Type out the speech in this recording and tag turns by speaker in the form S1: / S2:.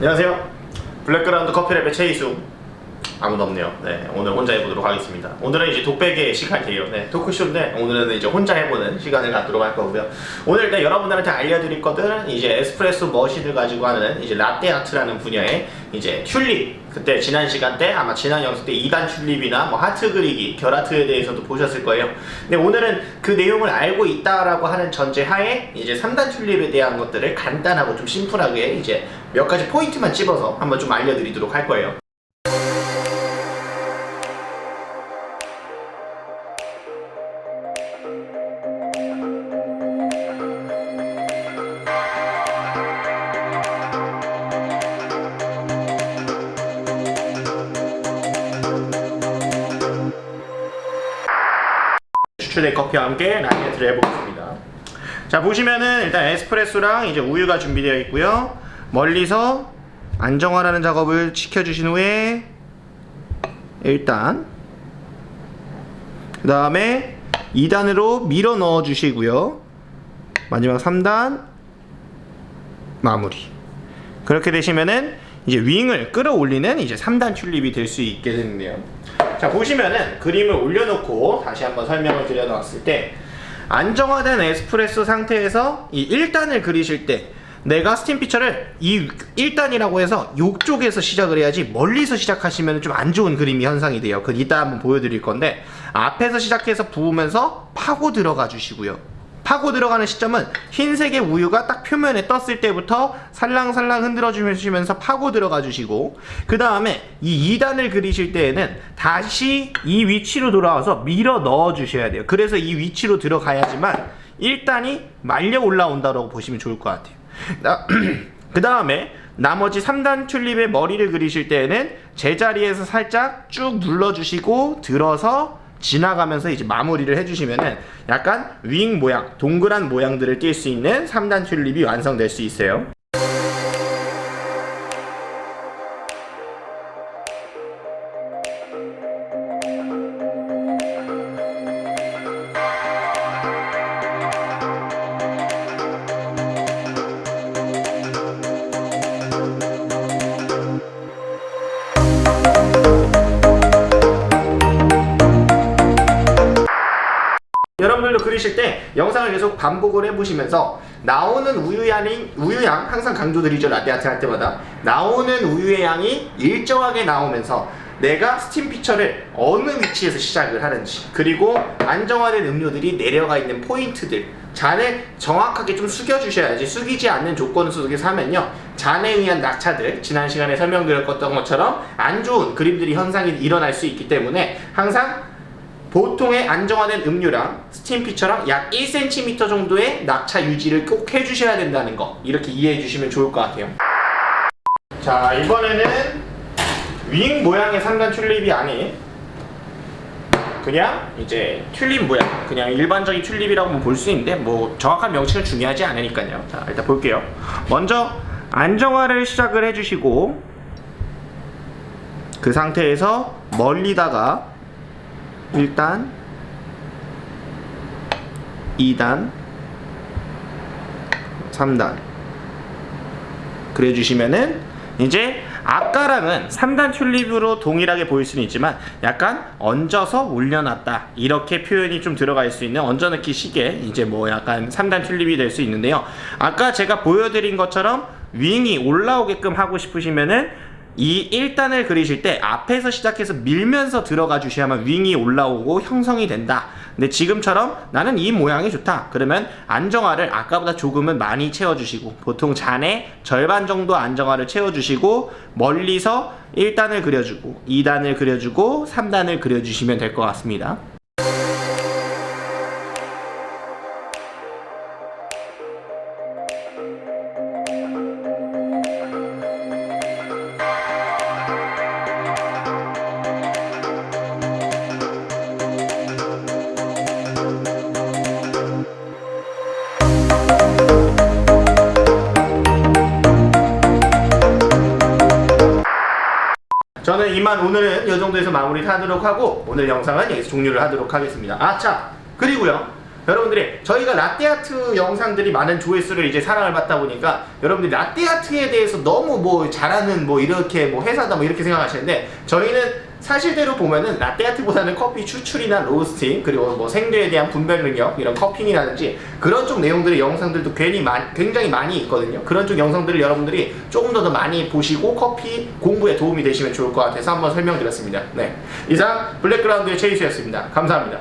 S1: 안녕하세요. 블랙그라운드 커피랩의 최이수. 아무도 없네요. 네, 오늘 혼자 해보도록 하겠습니다. 오늘은 이제 독백의 시간이에요. 네, 토크쇼인데 오늘은 이제 혼자 해보는 시간을 갖도록 할 거고요. 오늘 일단 여러분들한테 알려드릴 것들은 이제 에스프레소 머신을 가지고 하는 이제 라떼 아트라는 분야의 이제 튤립. 그때 지난 시간 때 아마 지난 영상 때 2단 튤립이나 뭐 하트 그리기, 결 아트에 대해서도 보셨을 거예요. 근데 오늘은 그 내용을 알고 있다라고 하는 전제 하에 이제 3단 튤립에 대한 것들을 간단하고 좀 심플하게 이제 몇 가지 포인트만 찝어서 한번 좀 알려드리도록 할 거예요. 추출된 커피와 함께 라떼를 해보겠습니다. 자 보시면은 일단 에스프레소랑 이제 우유가 준비되어 있고요. 멀리서 안정화라는 작업을 시켜주신 후에 일단 그 다음에 2단으로 밀어 넣어 주시고요. 마지막 3단 마무리. 그렇게 되시면은 이제 윙을 끌어올리는 이제 3단 튤립이 될 수 있게 되는데요. 자 보시면은 그림을 올려놓고 다시 한번 설명을 드려놨을 때 안정화된 에스프레소 상태에서 이 1단을 그리실 때 내가 스팀 피처를 이 1단이라고 해서 이쪽에서 시작을 해야지 멀리서 시작하시면 좀 안 좋은 그림이 현상이 돼요. 그 이따 한번 보여드릴 건데 앞에서 시작해서 부으면서 파고 들어가 주시고요. 파고 들어가는 시점은 흰색의 우유가 딱 표면에 떴을 때부터 살랑살랑 흔들어 주시면서 파고 들어가 주시고 그 다음에 이 2단을 그리실 때에는 다시 이 위치로 돌아와서 밀어 넣어 주셔야 돼요. 그래서 이 위치로 들어가야지만 1단이 말려 올라온다고 보시면 좋을 것 같아요. 그 다음에 나머지 3단 튤립의 머리를 그리실 때에는 제자리에서 살짝 쭉 눌러주시고 들어서 지나가면서 이제 마무리를 해주시면은 약간 윙 모양, 동그란 모양들을 띌수 있는 3단 튤립이 완성될 수 있어요. 그리실 때 영상을 계속 반복을 해보시면서 나오는 우유 양이 우유 양 항상 강조드리죠 라떼아트 할 때마다. 나오는 우유의 양이 일정하게 나오면서 내가 스팀 피처를 어느 위치에서 시작을 하는지 그리고 안정화된 음료들이 내려가 있는 포인트들 잔을 정확하게 좀 숙여주셔야지 숙이지 않는 조건 속에서 하면요. 잔에 의한 낙차들 지난 시간에 설명드렸던 것처럼 안 좋은 그림들이 현상이 일어날 수 있기 때문에 항상 보통의 안정화된 음료랑 스팀 피처랑 약 1cm 정도의 낙차 유지를 꼭 해주셔야 된다는 거. 이렇게 이해해 주시면 좋을 것 같아요. 자 이번에는 윙 모양의 3단 튤립이 아닌 그냥 이제 튤립 모양 그냥 일반적인 튤립이라고 볼 수 있는데 뭐 정확한 명칭은 중요하지 않으니까요. 자 일단 볼게요. 먼저 안정화를 시작을 해주시고 그 상태에서 멀리다가 1단 2단 3단. 그래 주시면은 이제 아까랑은 3단 튤립으로 동일하게 보일 수는 있지만 약간 얹어서 올려놨다. 이렇게 표현이 좀 들어갈 수 있는 얹어넣기 시계 이제 뭐 약간 3단 튤립이 될 수 있는데요. 아까 제가 보여드린 것처럼 윙이 올라오게끔 하고 싶으시면은 이 1단을 그리실 때 앞에서 시작해서 밀면서 들어가 주셔야만 윙이 올라오고 형성이 된다. 근데 지금처럼 나는 이 모양이 좋다. 그러면 안정화를 아까보다 조금은 많이 채워주시고 보통 잔에 절반 정도 안정화를 채워주시고 멀리서 1단을 그려주고 2단을 그려주고 3단을 그려주시면 될 것 같습니다. 저는 이만 오늘은 이 정도에서 마무리 하도록 하고 오늘 영상은 여기서 종료를 하도록 하겠습니다. 아참 그리고요 여러분들이 저희가 라떼아트 영상들이 많은 조회수를 이제 사랑을 받다 보니까 여러분들이 라떼아트에 대해서 너무 뭐 잘하는 뭐 이렇게 뭐 회사다 뭐 이렇게 생각하시는데 저희는 사실대로 보면은 라떼아트보다는 커피 추출이나 로스팅 그리고 뭐 생두에 대한 분별 능력 이런 커핑이라든지 그런 쪽 내용들의 영상들도 괜히 많- 굉장히 많이 있거든요. 그런 쪽 영상들을 여러분들이 조금 더, 더 많이 보시고 커피 공부에 도움이 되시면 좋을 것 같아서 한번 설명드렸습니다. 네. 이상 블랙그라운드의 체이스였습니다. 감사합니다.